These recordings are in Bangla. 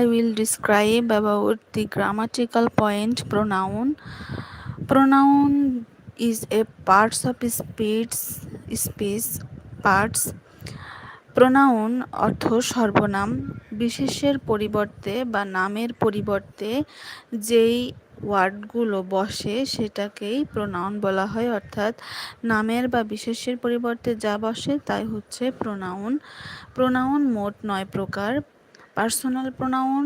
I will describe about the grammatical point pronoun. Pronoun is a parts of speech, speech parts. Pronoun অর্থ সর্বনাম বিশেষের পরিবর্তে বা নামের পরিবর্তে যেই ওয়ার্ডগুলো বসে সেটাকেই প্রোনাউন বলা হয় অর্থাৎ নামের বা বিশেষের পরিবর্তে যা বসে তাই হচ্ছে প্রোনাউন প্রোনাউন মোট নয় প্রকার personal pronoun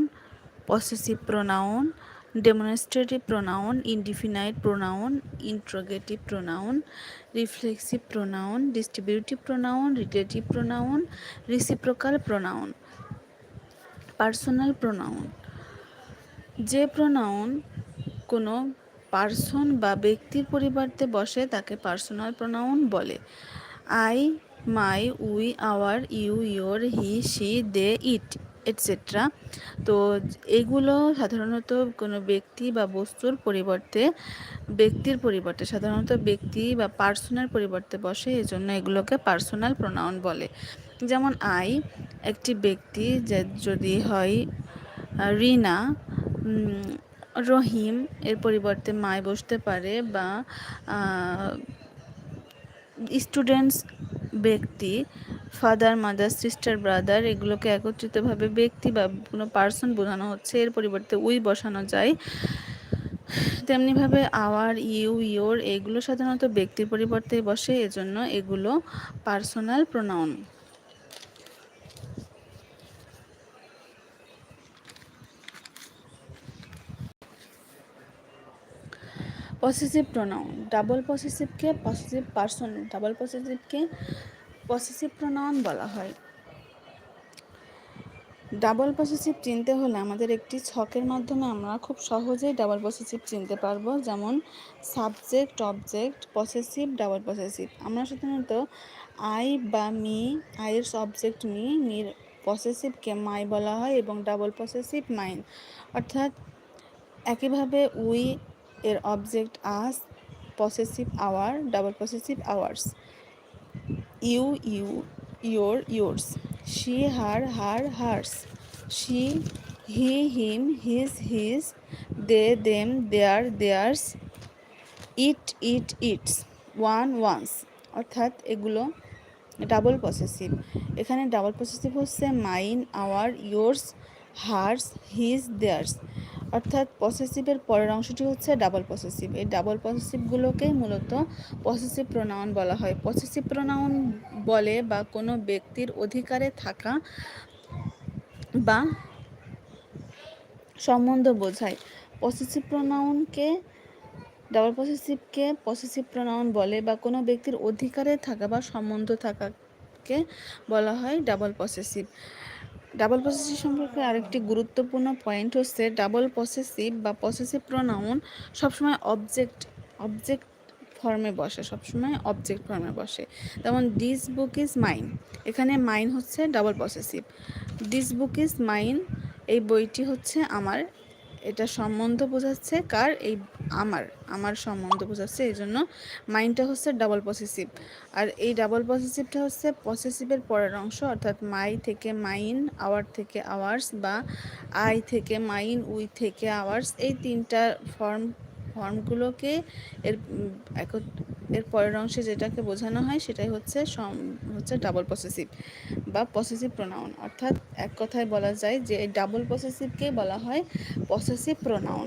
possessive pronoun demonstrative pronoun indefinite pronoun interrogative pronoun reflexive pronoun distributive pronoun relative pronoun reciprocal pronoun personal pronoun যে প্রোনাউন কোনো পার্সন বা ব্যক্তির পরিবর্তে বসে, তাকে পার্সোনাল প্রোনাউন বলে। I my we our you your he she they it etcetera তো এগুলো সাধারণত কোনো ব্যক্তি বা বস্তুর পরিবর্তে, ব্যক্তির পরিবর্তে, সাধারণত ব্যক্তি বা পার্সোনাল পরিবর্তে বসে, এজন্য এগুলোকে পার্সোনাল প্রোনাউন বলে। যেমন আই একটি ব্যক্তি যে যদি হয় রিনা রহিম, এর পরিবর্তে মায় বসতে পারে বা স্টুডেন্টস ব্যক্তি ফাদার মাদার সিস্টার ব্রাদার এগুলোকে একত্রিতভাবে ব্যক্তি বা কোনো পার্সন বোঝানো হচ্ছে, এর পরিবর্তে উই বসানো যায়। তেমনিভাবে আওয়ার ইউ ইয়োর এগুলো সাধারণত ব্যক্তির পরিবর্তে বসে, এজন্য এগুলো personal pronoun possessive pronoun double পসেসিভকে possessive person double পসেসিভকে পসেসিভ প্রোনাউন বলা হয়। ডাবল পসেসিভ চিনতে হলে আমাদের একটি ছকের মাধ্যমে আমরা খুব সহজেই ডাবল পসেসিভ চিনতে পারব, যেমন subject object possessive double possessive আমরা সাধারণত আই বা মি আইয়ের অবজেক্ট মি মির পসেসিভকে মাই বলা হয় এবং ডাবল পসেসিভ মাইন অর্থাৎ একইভাবে উই এর object us possessive our, double possessive ours. You you, your, yours. She, her her, hers. She, he, him his his they, them, their, theirs. It it, its. One ones অর্থাৎ এগুলো ডাবল পসেসিভ। এখানে ডাবল পসেসিভ হচ্ছে mine, our, yours, hers, his, theirs. অর্থাৎ পসেসিভের পরের অংশটি হচ্ছে ডাবল পসেসিভ এই ডাবল পসেসিভগুলোকেই মূলত পসেসিভ প্রোনাউন বলা হয়। পসেসিভ প্রোনাউন বলে বা কোনো ব্যক্তির অধিকারে থাকা বা সম্বন্ধ বোঝায়। পসেসিভ প্রোনাউনকে ডাবল পসেসিভকে পসেসিভ প্রোনাউন বলে বা কোনো ব্যক্তির অধিকারে থাকা বা সম্বন্ধ থাকাকে বলা হয় ডাবল পসেসিভ ডাবল পসেসিভ সম্পর্কে আরেকটি গুরুত্বপূর্ণ পয়েন্ট হচ্ছে ডাবল পসেসিভ বা পসেসিভ প্রোনাউন সবসময় অবজেক্ট অবজেক্ট ফর্মে বসে, সবসময় অবজেক্ট ফর্মে বসে। যেমন দিস বুক ইজ মাইন এখানে মাইন হচ্ছে double possessive this book is mine এই বইটি হচ্ছে আমার এটা সম্বন্ধ বোঝাচ্ছে কার? এই আমার আমার সম্বন্ধ বোঝাচ্ছে, এই জন্য মাইন্ডটা হচ্ছে ডাবল পসেসিভ আর এই ডাবল পসেসিভটা হচ্ছে পসেসিভের পরের অংশ, অর্থাৎ মাই থেকে মাইন আওয়ার থেকে আওয়ার্স বা আই থেকে মাইন উই থেকে আওয়ার্স এই তিনটা ফর্ম ফর্মগুলোকে এর এর পরের অংশে যেটাকে বোঝানো হয় সেটাই হচ্ছে হচ্ছে ডাবল পসেসিভ বা পসেসিভ প্রোনাউন অর্থাৎ এক কথায় বলা যায় যে ডাবল পসেসিভকে বলা হয় পসেসিভ প্রোনাউন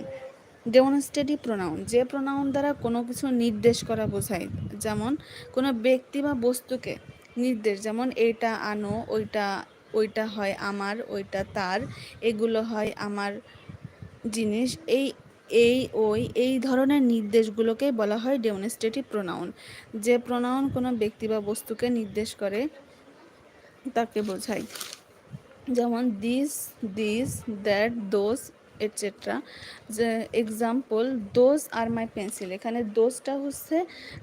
ডেমনস্ট্রেটিভ প্রোনাউন যে প্রোনাউন দ্বারা কোনো কিছু নির্দেশ করা বোঝায়, যেমন কোনো ব্যক্তি বা বস্তুকে নির্দেশ, যেমন এইটা আনো, ওইটা ওইটা হয় আমার, ওইটা তার, এগুলো হয় আমার জিনিস, এই এই, ওই, এই ধরনের নির্দেশগুলোকে বলা হয় ডেমনস্ট্রেটিভ প্রোনাউন যে প্রোনাউন কোনো ব্যক্তি বা বস্তুকে নির্দেশ করে, তাকে বোঝায়। যেমন this this that those etcetera যে example those R my pencil এখানে দোজটা হচ্ছে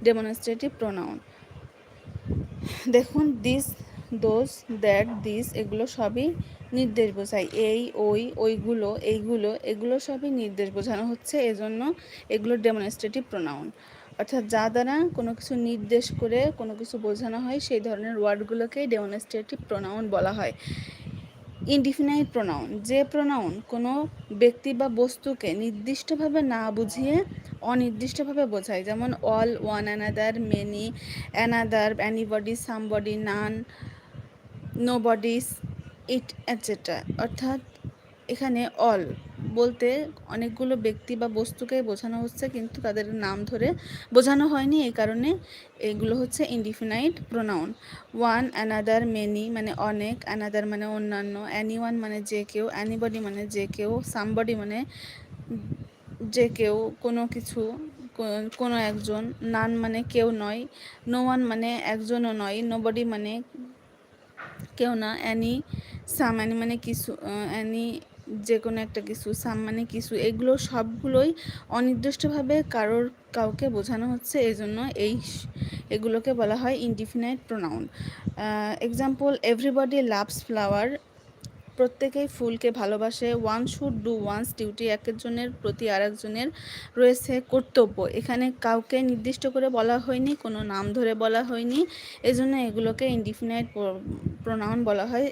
ডেমনস্ট্রেটিভ প্রোনাউন দেখুন দিস দোজ দ্যাট দিস এগুলো সবই নির্দেশ বোঝায়। এই, ওই, ওইগুলো, এইগুলো, এগুলো সবই নির্দেশ বোঝানো হচ্ছে। এজন্য এগুলো ডেমনস্ট্রেটিভ প্রোনাউন অর্থাৎ যা দ্বারা কোনো কিছু নির্দেশ করে কোনো কিছু বোঝানো হয়, সেই ধরনের ওয়ার্ডগুলোকেই ডেমনস্ট্রেটিভ প্রোনাউন বলা হয়। ইনডিফিনাইট প্রোনাউন যে প্রোনাউন কোনো ব্যক্তি বা বস্তুকে নির্দিষ্টভাবে না বুঝিয়ে অনির্দিষ্টভাবে বোঝায়, যেমন all one another many another anybody somebody none nobody's it etcetera অর্থাৎ এখানে অল বলতে অনেকগুলো ব্যক্তি বা বস্তুকে বোঝানো হচ্ছে, কিন্তু তাদের নাম ধরে বোঝানো হয়নি। এই কারণে এগুলো হচ্ছে indefinite pronoun one another many মানে অনেক অ্যানাদার মানে অন্যান্য অ্যানি ওয়ান মানে যে কেউ অ্যানিবডি মানে যে কেউ সামবডি মানে যে কেউ, কোনো কিছু, কোনো একজন নান মানে কেউ নয় নো ওয়ান মানে একজনও নয় নোবডি মানে কেউ না অ্যানি সাম অ্যানি মানে কিছু অ্যানি যে কোনো একটা কিছু, সাম মানে কিছু, এগুলো সবগুলোই অনির্দিষ্টভাবে কারোর কাউকে বোঝানো হচ্ছে এই জন্য এই এগুলোকে বলা হয় indefinite pronoun example everybody loves flower প্রত্যেকেই ফুলকে ভালোবাসে। One should do one's duty একজনের প্রতি আরেকজনের রয়েছে কর্তব্য। এখানে কাউকে নির্দিষ্ট করে বলা হয়নি, কোনো নাম ধরে বলা হয়নি। এজন্য এগুলোকে ইনডিফিনাইট প্রোনাউন বলা হয়।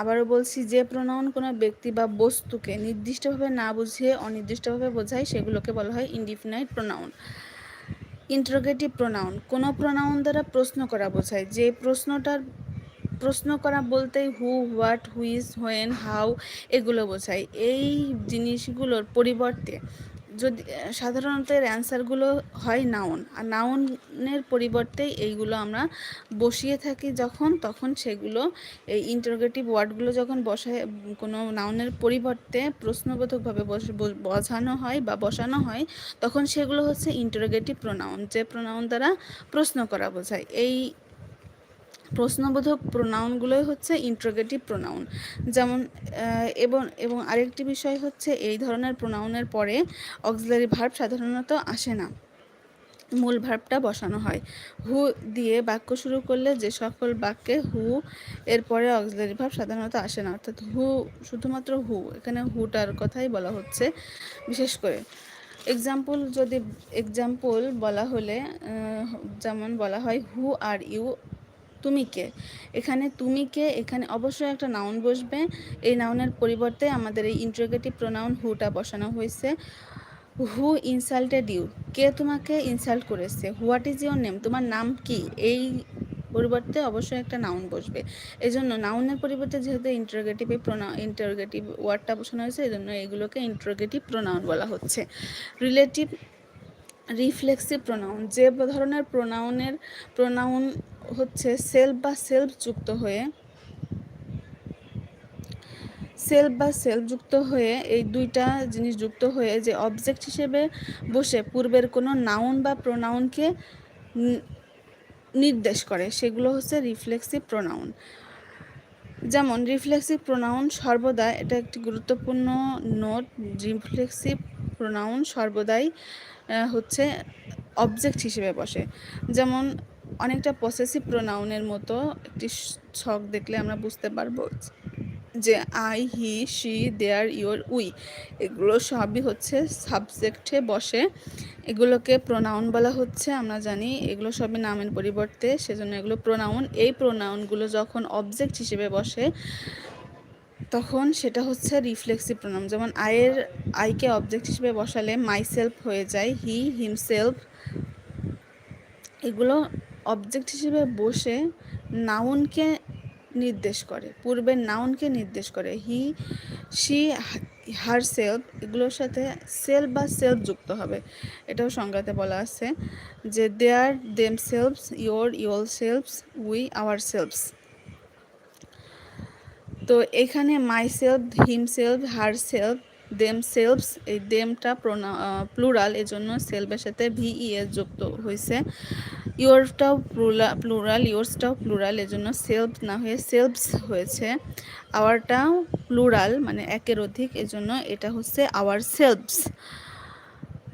আবারও বলছি, যে প্রোনাউন কোনো ব্যক্তি বা বস্তুকে নির্দিষ্টভাবে না বুঝিয়ে অনির্দিষ্টভাবে বোঝায়, সেগুলোকে বলা হয় ইনডিফিনাইট প্রোনাউন ইন্টারোগেটিভ প্রোনাউন কোনো প্রোনাউন দ্বারা প্রশ্ন করা বোঝায়। যে প্রশ্নটার প্রশ্ন করা বলতেই who what whose when how এগুলো বোঝায়। এই জিনিসগুলোর পরিবর্তে যদি, সাধারণত এর অ্যান্সারগুলো হয় নাউন আর নাউনের পরিবর্তে এইগুলো আমরা বসিয়ে থাকি যখন, তখন সেগুলো, এই ইন্টারোগেটিভ ওয়ার্ডগুলো যখন বসায়, কোনো নাউনের পরিবর্তে প্রশ্নবোধকভাবে বোঝানো হয় বা বসানো হয়, তখন সেগুলো হচ্ছে ইন্টারোগেটিভ প্রোনাউন যে প্রোনাউন দ্বারা প্রশ্ন করা বোঝায়। এই প্রশ্নবোধক প্রোনাউনগুলোই হচ্ছে ইন্ট্রোগেটিভ প্রোনাউন যেমন এবং এবং আরেকটি বিষয় হচ্ছে এই ধরনের প্রোনাউনের পরে অক্সিলারি ভার্ব সাধারণত আসে না। মূল ভার্বটা বসানো হয়। হু দিয়ে বাক্য শুরু করলে যে সকল বাক্যে হু এর পরে অক্সিলারি ভার্ব সাধারণত আসে না। অর্থাৎ হু শুধুমাত্র হু এখানে হুটার কথাই বলা হচ্ছে। বিশেষ করে এক্সাম্পল যদি এক্সাম্পল বলা হলে যেমন বলা হয় হু আর ইউ তুমি কে? এখানে তুমি কে? এখানে অবশ্যই একটা নাউন বসবে। এই নাউনের পরিবর্তে আমাদের এই ইন্ট্রোগেটিভ প্রোনাউন হুটা বসানো হয়েছে। হু ইনসাল্টেড ইউ কে তোমাকে ইনসাল্ট করেছে? হোয়াট ইজ ইউর নেম তোমার নাম কি? এই পরিবর্তে অবশ্যই একটা নাউন বসবে। এই জন্য নাউনের পরিবর্তে যেহেতু ইন্টারোগেটিভ প্রোনা ইন্টারোগেটিভ ওয়ার্ডটা বসানো হয়েছে এই জন্য এগুলোকে ইন্টারোগেটিভ প্রোনাউন বলা হচ্ছে। রিলেটিভ রিফ্লেক্সিভ প্রোনাউন যে ধরনের প্রোনাউনের প্রোনাউন হচ্ছে সেলফ বা সেলফ যুক্ত হয়ে সেলফ বা সেলফ যুক্ত হয়ে এই দুইটা জিনিস যুক্ত হয়ে যে অবজেক্ট হিসেবে বসে পূর্বের কোনো নাউন বা প্রোনাউনকে নির্দেশ করে, সেগুলো হচ্ছে রিফ্লেক্সিভ প্রোনাউন যেমন রিফ্লেক্সিভ প্রোনাউন সর্বদা, এটা একটি গুরুত্বপূর্ণ নোট রিফ্লেক্সিভ প্রোনাউন সর্বদাই হচ্ছে অবজেক্ট হিসেবে বসে। যেমন অনেকটা পসেসিভ প্রোনাউনের মতো একটি ছক দেখলে আমরা বুঝতে পারব যে I he she their your we এগুলো সবই হচ্ছে সাবজেক্টে বসে। এগুলোকে প্রোনাউন বলা হচ্ছে, আমরা জানি এগুলো সবই নামের পরিবর্তে, সেজন্য এগুলো প্রোনাউন এই প্রোনাউনগুলো যখন অবজেক্ট হিসেবে বসে, তখন সেটা হচ্ছে রিফ্লেক্সিভ প্রোনাউন যেমন আয়ের আইকে অবজেক্ট হিসেবে বসালে মাইসেলফ হয়ে যায় হি হিমসেলফ এগুলো অবজেক্ট হিসেবে বসে নাউনকে নির্দেশ করে পূর্বের নাউনকে নির্দেশ করে। হি শি হার সেলফ এগুলোর সাথে সেলফ বা সেলফ যুক্ত হবে। এটাও সংজ্ঞাতে বলা আছে যে their themselves your yourselves we ourselves তো এখানে my self him self her self themselves এই দেমটা প্লুরাল এজন্য সেলফের সাথে ভিই এ যুক্ত হয়েছে ইয়োরটাও প্লুরা প্লুরাল ইয়োর্সটাও প্লুরাল এজন্য সেলফ না হয়ে সেলফস হয়েছে। আওয়ারটাও প্লুরাল মানে একের অধিক, এজন্য এটা হচ্ছে আওয়ার সেলফস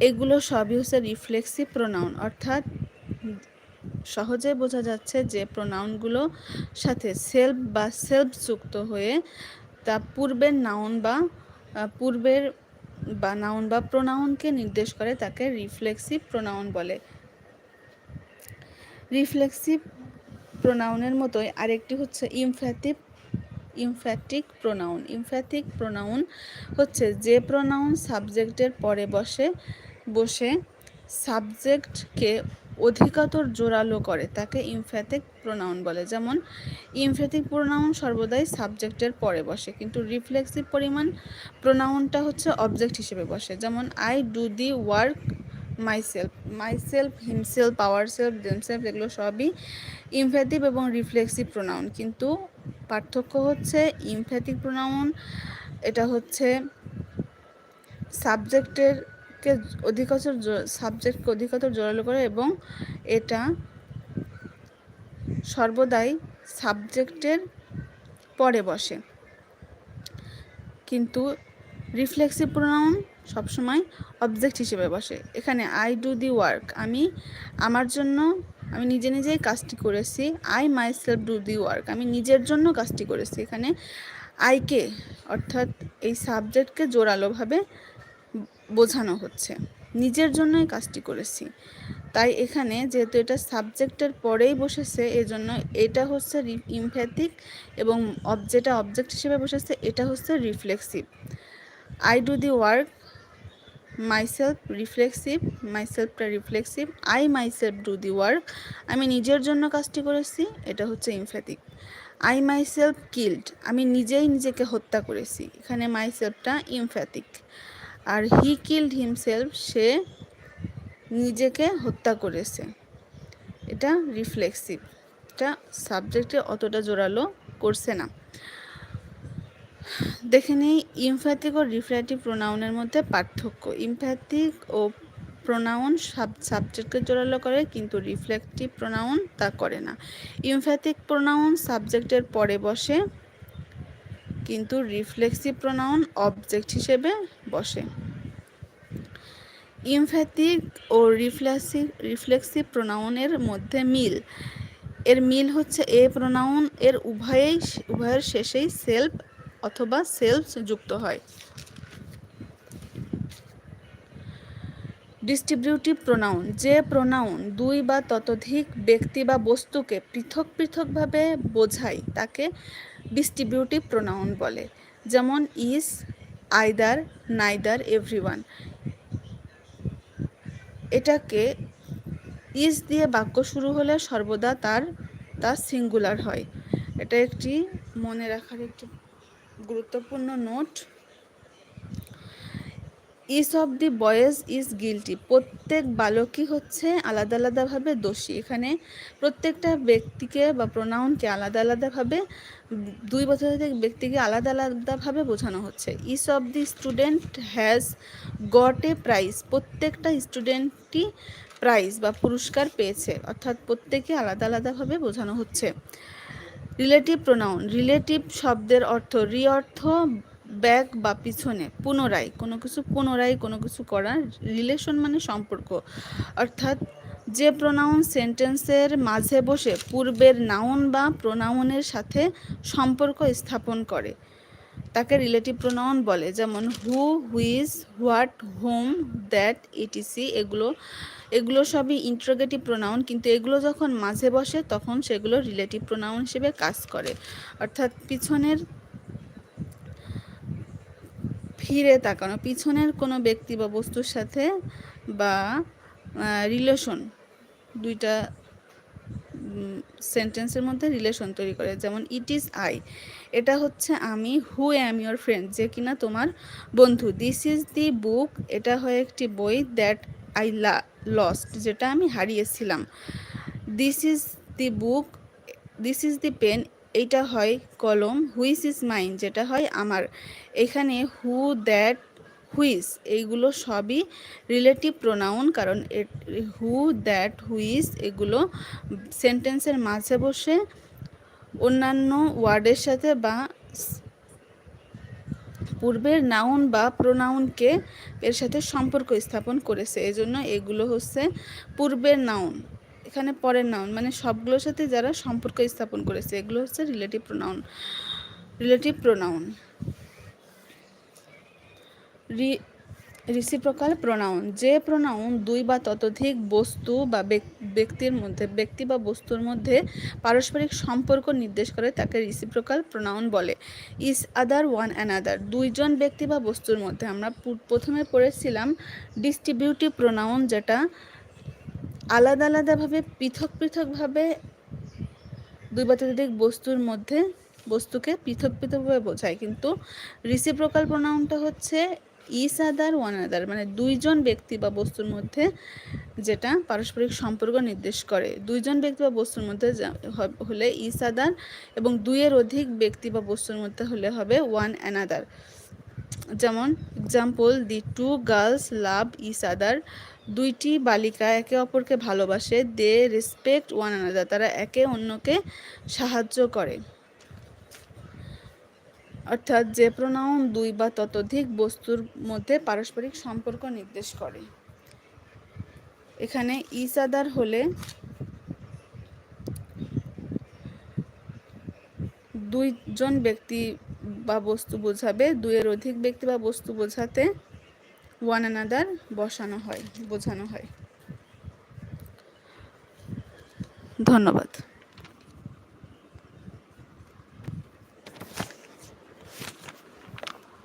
এগুলো সবই হচ্ছে রিফ্লেক্সিভ প্রোনাউন অর্থাৎ সহজে বোঝা যাচ্ছে যে প্রোনাউনগুলো সাথে সেলফ বা সেলফ যুক্ত হয়ে তা পূর্বের নাউন বা পূর্বের বা নাউন বা প্রোনাউনকে নির্দেশ করে তাকে রিফ্লেক্সিভ প্রোনাউন বলে। রিফ্লেক্সিভ প্রোনাউনের মতোই আরেকটি হচ্ছে emphatic emphatic pronoun emphatic pronoun হচ্ছে যে প্রোনাউন সাবজেক্টের পরে বসে বসে সাবজেক্টকে অধিকতর জোরালো করে, তাকে ইমফ্যাথিক প্রোনাউন বলে। যেমন ইমফ্যাথিক প্রোনাউন সর্বদাই সাবজেক্টের পরে বসে, কিন্তু রিফ্লেক্সিভ পরিমাণ প্রোনাউনটা হচ্ছে অবজেক্ট হিসেবে বসে। যেমন I do the work myself myself himself ourself themselves এগুলো সবই ইমফ্যাথিভ এবং রিফ্লেক্সিভ প্রোনাউন কিন্তু পার্থক্য হচ্ছে ইমফ্যাথিক প্রোনাউন এটা হচ্ছে সাবজেক্টের কে অধিকতর সাবজেক্টকে অধিকতর জোরালো করে এবং এটা সর্বদাই সাবজেক্টের পরে বসে। কিন্তু রিফ্লেক্সিভ প্রোনাউন সবসময় অবজেক্ট হিসেবে বসে। এখানে আই ডু দি ওয়ার্ক আমি আমার জন্য, আমি নিজে নিজেই কাজটি করেছি। I myself do the work আমি নিজের জন্য কাজটি করেছি। এখানে আইকে অর্থাৎ এই সাবজেক্টকে জোরালোভাবে বোঝানো হচ্ছে। নিজের জন্যই কাজটি করেছি। তাই এখানে যেহেতু এটা সাবজেক্টের পরেই বসেছে, এজন্য এটা হচ্ছে ইমফ্যাথিক এবং যেটা অবজেক্ট হিসেবে বসেছে, এটা হচ্ছে reflexive. I do the work myself reflexive মাইসেলফটা reflexive I myself do the work আমি নিজের জন্য কাজটি করেছি, এটা হচ্ছে ইমফ্যাথিক। আই মাইসেলফ কিল্ড আমি নিজেই নিজেকে হত্যা করেছি, এখানে মাইসেলফটা ইমফ্যাথিক। আর হি কিল্ড হিমসেলফ সে নিজেকে হত্যা করেছে। এটা রিফ্লেক্সিভ এটা সাবজেক্টে অতটা জোরালো করছে না। দেখে নিই ইমফ্যাথিক ও রিফ্লেটিভ প্রোনাউনের মধ্যে পার্থক্য। ইমফ্যাথিক ও প্রোনাউন সাবজেক্টকে জোরালো করে, কিন্তু রিফ্লেক্টিভ প্রোনাউন তা করে না। ইমফ্যাথিক প্রোনাউন সাবজেক্টের পরে বসে কিন্তু রিফ্লেক্সিভ প্রোনাউন অবজেক্ট হিসেবে বসে। ইমফ্যাথিক ও রিফ্লেক্সিভ রিফ্লেক্সিভ প্রোনাউনের মধ্যে মিল। এর মিল হচ্ছে এ প্রোনাউন এর উভয়েই, উভয়ের শেষেই সেলফ অথবা সেলফ যুক্ত হয়। ডিস্ট্রিবিউটিভ প্রোনাউন, যে প্রোনাউন দুই বা ততোধিক ব্যক্তি বা বস্তুকে পৃথক পৃথকভাবে বোঝায়, তাকে ডিস্ট্রিবিউটিভ প্রোনাউন বলে। যেমন ইজ আইদার নাইদার এভরিওয়ান এটাকে ইজ দিয়ে বাক্য শুরু হলে সর্বদা তার তার সিঙ্গুলার হয়। এটা একটি মনে রাখার একটি গুরুত্বপূর্ণ note. Each of the boys is guilty প্রত্যেক বালকই হচ্ছে আলাদা আলাদাভাবে দোষী। এখানে প্রত্যেকটা ব্যক্তিকে বা প্রোনাউনকে আলাদা আলাদাভাবে, দুই বছর থেকে ব্যক্তিকে আলাদা আলাদাভাবে বোঝানো হচ্ছে। Each of the student has got a prize প্রত্যেকটা স্টুডেন্টই প্রাইজ বা পুরস্কার পেয়েছে, অর্থাৎ প্রত্যেকে আলাদা আলাদাভাবে বোঝানো হচ্ছে। রিলেটিভ প্রোনাউন রিলেটিভ শব্দের অর্থ, রি অর্থ ব্যাক বা পিছনে, পুনরায়, কোনো কিছু পুনরায়, কোনো কিছু করা রিলেশন মানে সম্পর্ক। অর্থাৎ যে প্রোনাউন সেন্টেন্সের মাঝে বসে পূর্বের নাউন বা প্রোনাউনের সাথে সম্পর্ক স্থাপন করে। তাকে রিলেটিভ প্রোনাউন বলে, যেমন who whose what whom that ETC এগুলো এগুলো সবই ইন্ট্রোগেটিভ প্রোনাউন কিন্তু এগুলো যখন মাঝে বসে, তখন সেগুলো রিলেটিভ প্রোনাউন হিসেবে কাজ করে। অর্থাৎ পিছনের ফিরে তাকানো, পিছনের কোনো ব্যক্তি বা বস্তুর সাথে বা রিলেশন দুইটা সেন্টেন্সের মধ্যে রিলেশন তৈরি করে। যেমন ইট ইজ আই এটা হচ্ছে আমি হু অ্যাম ইউর ফ্রেন্ড যে কিনা তোমার বন্ধু। দিস ইজ দি বুক এটা হয় একটি বই দ্যাট আই লা লস্ট যেটা আমি হারিয়েছিলাম। This is the book this is the pen এইটা হয় কলম হুইস ইজ মাইন যেটা হয় আমার। এখানে হু দ্যাট হুইস এইগুলো সবই রিলেটিভ প্রোনাউন কারণ হু দ্যাট হুইস এগুলো সেন্টেন্সের মাঝে বসে অন্যান্য ওয়ার্ডের সাথে বা পূর্বের নাউন বা প্রোনাউনকে এর সাথে সম্পর্ক স্থাপন করেছে। এজন্য এগুলো হচ্ছে পূর্বের নাউন এখানে পরের নাউন মানে সবগুলোর সাথে যারা সম্পর্ক স্থাপন করেছে, এগুলো হচ্ছে relative pronoun relative pronoun reciprocal pronoun যে প্রোনাউন দুই বা ততোধিক বস্তু বা ব্যক্তির মধ্যে, ব্যক্তি বা বস্তুর মধ্যে পারস্পরিক সম্পর্ক নির্দেশ করে তাকে রিসিপ্রোকাল প্রোনাউন বলে। ইস আদার ওয়ান অ্যানাদার দুইজন ব্যক্তি বা বস্তুর মধ্যে। আমরা প্রথমে পড়েছিলাম ডিস্ট্রিবিউটিভ প্রোনাউন যেটা আলাদা আলাদাভাবে, পৃথক পৃথকভাবে দুই বা বস্তুর মধ্যে, বস্তুকে পৃথক পৃথকভাবে বোঝায়। কিন্তু রিসিপ্রোকাল প্রোনাউনটা হচ্ছে ইস আদার, ওয়ান আদার। মানে দুইজন ব্যক্তি বা বস্তুর মধ্যে যেটা পারস্পরিক সম্পর্ক নির্দেশ করে। দুইজন ব্যক্তি বা বস্তুর মধ্যে হলে ইস আদার এবং দুইয়ের অধিক ব্যক্তি বা বস্তুর মধ্যে হলে হবে ওয়ান অ্যানাদার। যেমন, example, the two girls love each other. দুইটি বালিকা একে অপরকে ভালোবাসে, দে রেসপেক্ট ওয়ান আনাদার, তারা একে অন্যকে সাহায্য করে। অর্থাৎ যে প্রোনাউন দুই বা ততোধিক বস্তুর মধ্যে পারস্পরিক সম্পর্ক নির্দেশ করে। এখানে ইস আদার হলে দুইজন ব্যক্তি বা বস্তু বোঝাবে, দুইয়ের অধিক ব্যক্তি বা বস্তু বোঝাতে ওয়ান অ্যানাদার বসানো হয় বোঝানো হয়। ধন্যবাদ।